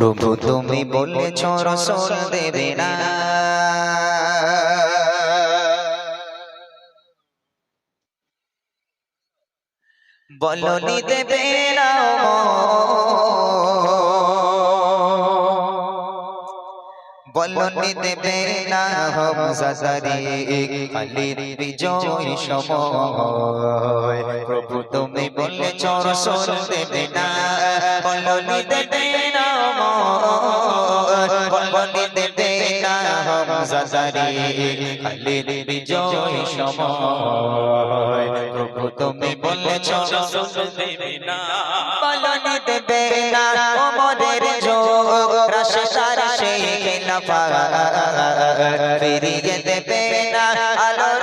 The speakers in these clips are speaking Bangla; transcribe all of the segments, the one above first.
প্রভু তুমি বলেছ রসল দেবে না। বলনি দেবে না বলনি দেবে না হমজাদারি কালির বিজয় সময়। প্রভু তুমি বলেছ রসল দেবে না। হমজাদারি কালির বিজয় সময়। প্রভু তুমি বলেছ দেবে না বলনি দেবে না ওমরের যোগ। রাশার সেই খিলাফা ফিরিয়ে দেবে না, আলোর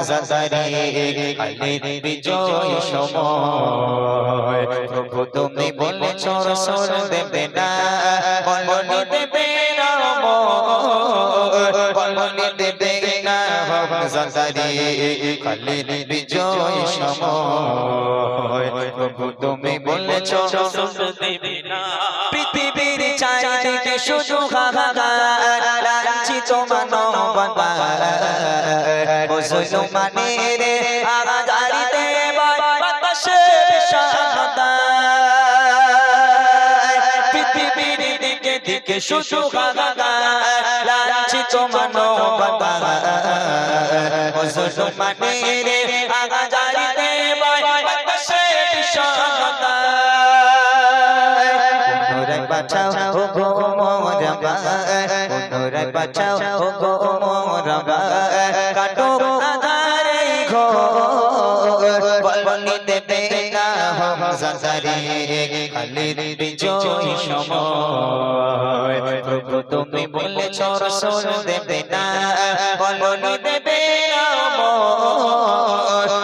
হমজাদারি কালির বিজয় সময় প্রভু তুমি বলেছ রসল দেবে না বলনি দেবে না বলনি দেবে না হমজাদারি কালির বিজয় সময় প্রভু তুমি বলেছ দেবে না পৃথিবীর চারিদিকে শুধু হাহাকার লাঞ্ছিত মানবতার মুসলমানের আগাজারিতে বাতাসে বিষাদতার পৃথিবীর দিকে দিকে শুধু হাহাকার লাঞ্ছিত মানবতার মুসলমানের আগাজারিতে বাতাসে পুনরায় বাঁচাও বাঁচাও গো মোরা কাটো আধারে ঘোর, বলনি দেবে না হম হমজাদারি খালির বিজয় সময়। প্রভু তুমি বলেছ, রসল দেবে না, বলনি দেবে না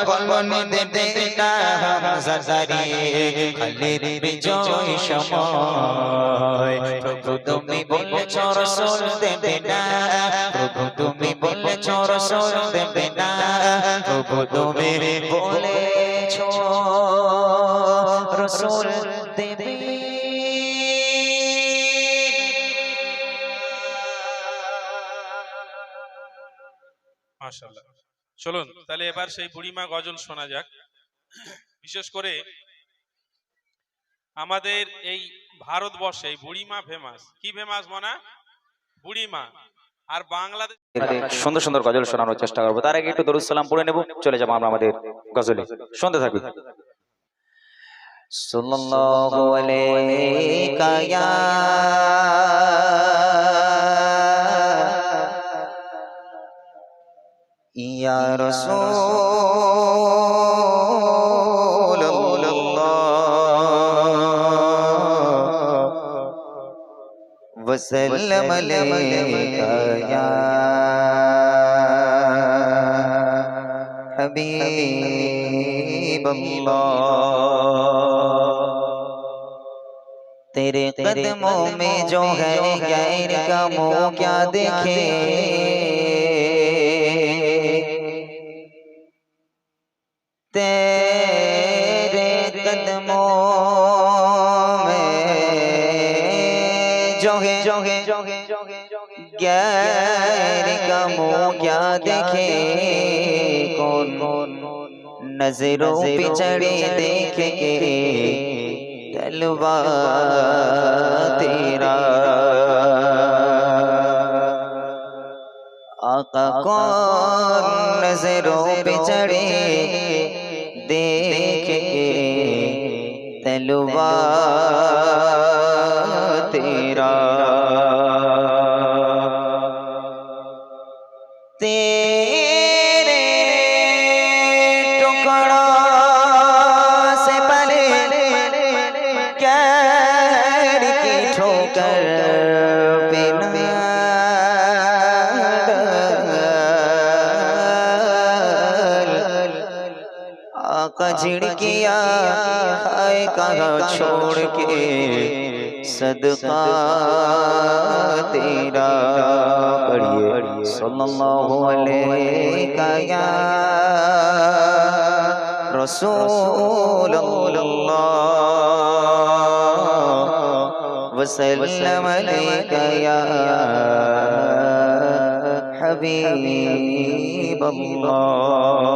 বলনি দেবে না হমজাদারি খালির বিজয় সময়। প্রভু তুমি বলেছ রসল দেবে না। প্রভু তুমি বলেছ রসল দেবে না। প্রভু তুমি বলেছ রসল দেবে। চলুন, তাহলে এবার সেই বুড়িমা গজল শোনা যাক। বিশেষ করে আমাদের এই ভারতবর্ষে বুড়িমা ফেমাস কি ফেমাস মনা? বুড়িমা আর বাংলাদেশ সুন্দর সুন্দর গজল শোনানোর চেষ্টা করব। তার আগে একটু দরুদ সালাম পড়ে নেব। চলে যাব আমরা আমাদের গজলে। শুনতে থাকি সাল্লাল্লাহু আলাইকা ইয়া ইয়া وسلم عليك يا حبيب الله تیرے قدموں میں جو ہے غیر کا مو کیا دیکھے है गैर का मुँह क्या देखे? कौन नज़रों पे चढ़े देखे? तलवा तेरा। आका कौन नज़रों पे चढ़े देखे? तलवा کے صدقہ تیرا پڑھئے صلی اللہ علیہ یا رسول اللہ۔ وسلم علیہ یا حبیب اللہ۔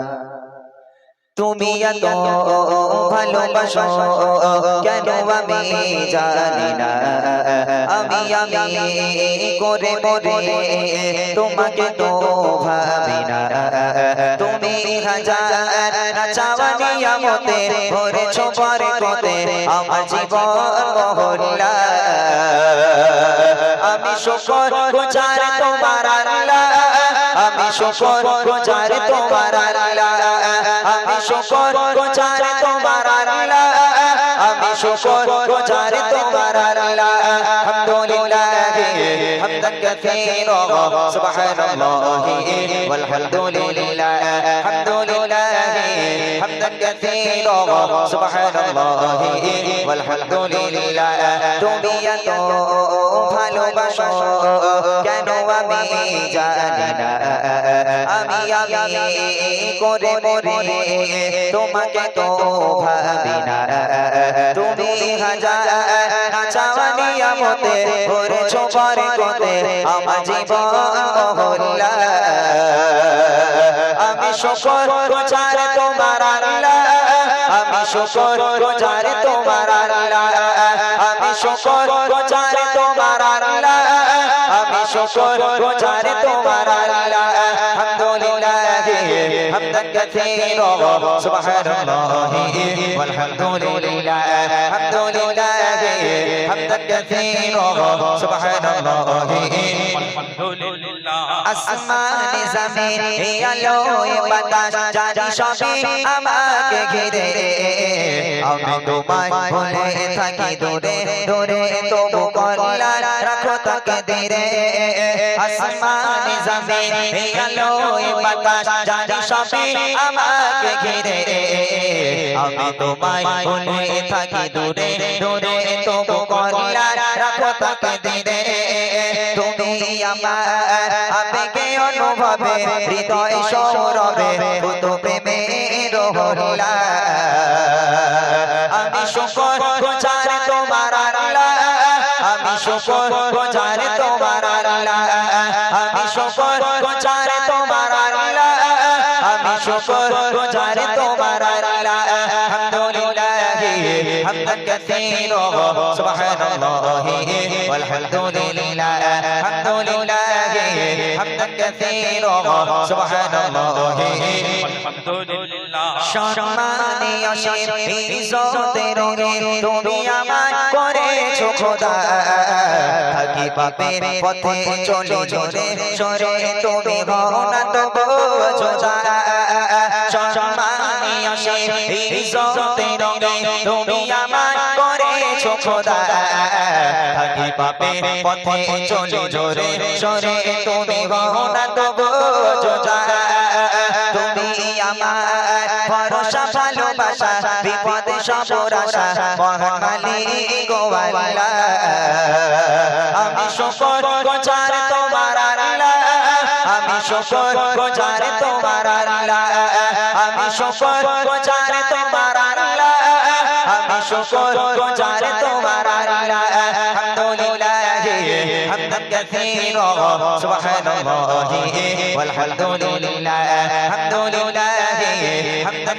তুমি এত ভালোবাসো কেন আমি জানি না? আমি আমি করে মরে তোমাকে তো ভাবি না। তুমি হাজার চাওয়ানি আমতে ভরেছ পরে কতে আমার জীবন মহল্লা। আমি শুকর গুজার তোমার আল্লাহ। আমি শুকর গুজার তোমার আল্লাহ। শুকর গুজার তোমার আল্লাহ। আমি শুকর গুজার তোমার আল্লাহ। আলহামদুলিল্লাহ হামদান কাসীরা সুবহানাল্লাহ ওয়ালহামদুলিল্লাহ আলহামদুলিল্লাহ হামদান কাসীরা সুবহানাল্লাহ ওয়ালহামদুলিল্লাহ তুমি এত ভালোবাসো কেন আমি জানি না আমি আমি করে মরে তোমাকে তো ভাবি না তুমি হাজার চাওয়ানি আমতে করেছ পরে কতে আমার জীবন মহল্লা আমি শকর গোজার তোমার আল্লাহ। আমি শকর গোজার তোমার আল্লাহ। আমি শকর গোজার তোমার আল্লাহ। আমি শকর গোজার তোমার আল্লাহ। আলহামদুলিল্লাহ, হামদান কাসীরা। সুবহানাল্লাহ ওয়ালহামদুলিল্লাহ আলহামদুলিল্লাহ হামদান কাসীরা। সুবহানাল্লাহ, আলহামদুলিল্লাহ। আসমান জমিন এই আলো বাতাস জানি সবে আমাকে ঘিরে আমি তোমায় ভুলে থাকি দূরে দূরে তবু কল্যাণ রাখো তাকে ধীরে আসমানে জমিন এই আলো বাতাস জানি সবে আমাকে ঘিরে আমি তোমায় ভুলে থাকি দূরে দূরে তবু কল্যাণ রাখো তাকে ধীরে তুমি আমার আবেগে অনুভবে, হৃদয় সৌরভে, ভূত প্রেমে রহলা। আমি শুকর গোজার তোমার আল্লাহ আমি শুকর গোজার তোমার আল্লাহ আমি শুকর আমি শুকর জারে তোমার আল্লাহ আলহামদুলিল্লাহ হামদান কাসীরা সুবহানাল্লাহ ওয়ালহামদুলিল্লাহ আলহামদুলিল্লাহ হামদান কাসীরা সুবহানাল্লাহ আলহামদুলিল্লাহ সম্মানীয় শিরফিজতের তুমি আমার করেছ খোদা থাকি পাপের পথে চলে চলে সরে তুমি গণাত বোঝো যা করেছ খোদা থাকি পাপের পথে চলে জোরে সরে, তুমি হও না তো তুমি আমার ভরসা, ভালোবাসা, বিপদে, সবরাসা মহান মালিক গোয়ালা আমি শুকর গোজার তোমার আল্লাহ। আমি শুকর গোজার তোমার আল্লাহ। আমি শুকর গোজার তোমার আল্লাহ। শুকর গোজার তোমার আল্লাহ আলহামদুলিল্লাহ হামদান কাসীরা সুবহানাল্লাহ والحمدلله الحمد لله حمدا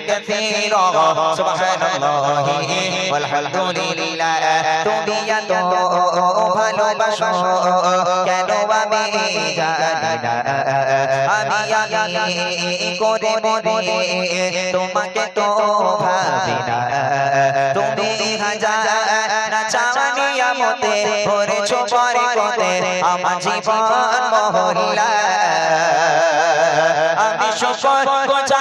كثيرا سبحان الله والحمد لله তুমি এত ভালোবাসো কেন আমি জানি না আমি আমি করে মরে তোমাকে তো ভাবি না তুমি হাজার না চাওয়ানি আমতে করেছো পরে কতে আমার জীবন মহল্লা আমি শুকর গোজার তোমার আল্লাহ আমি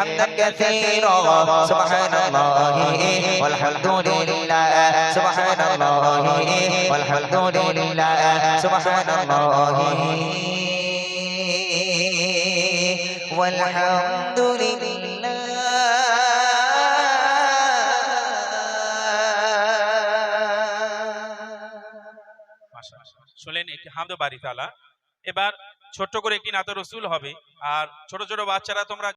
حمدا كثيرا سبحان الله والحمد لله سبحان الله والحمد لله سبحان الله والحمد لله মাশাআল্লাহ। শুনলেন একটি হামদ বাড়ি তালা এবার ছোট্ট করে একটি নাত রসুল হবে আর ছোট ছোট বাচ্চারা তোমরা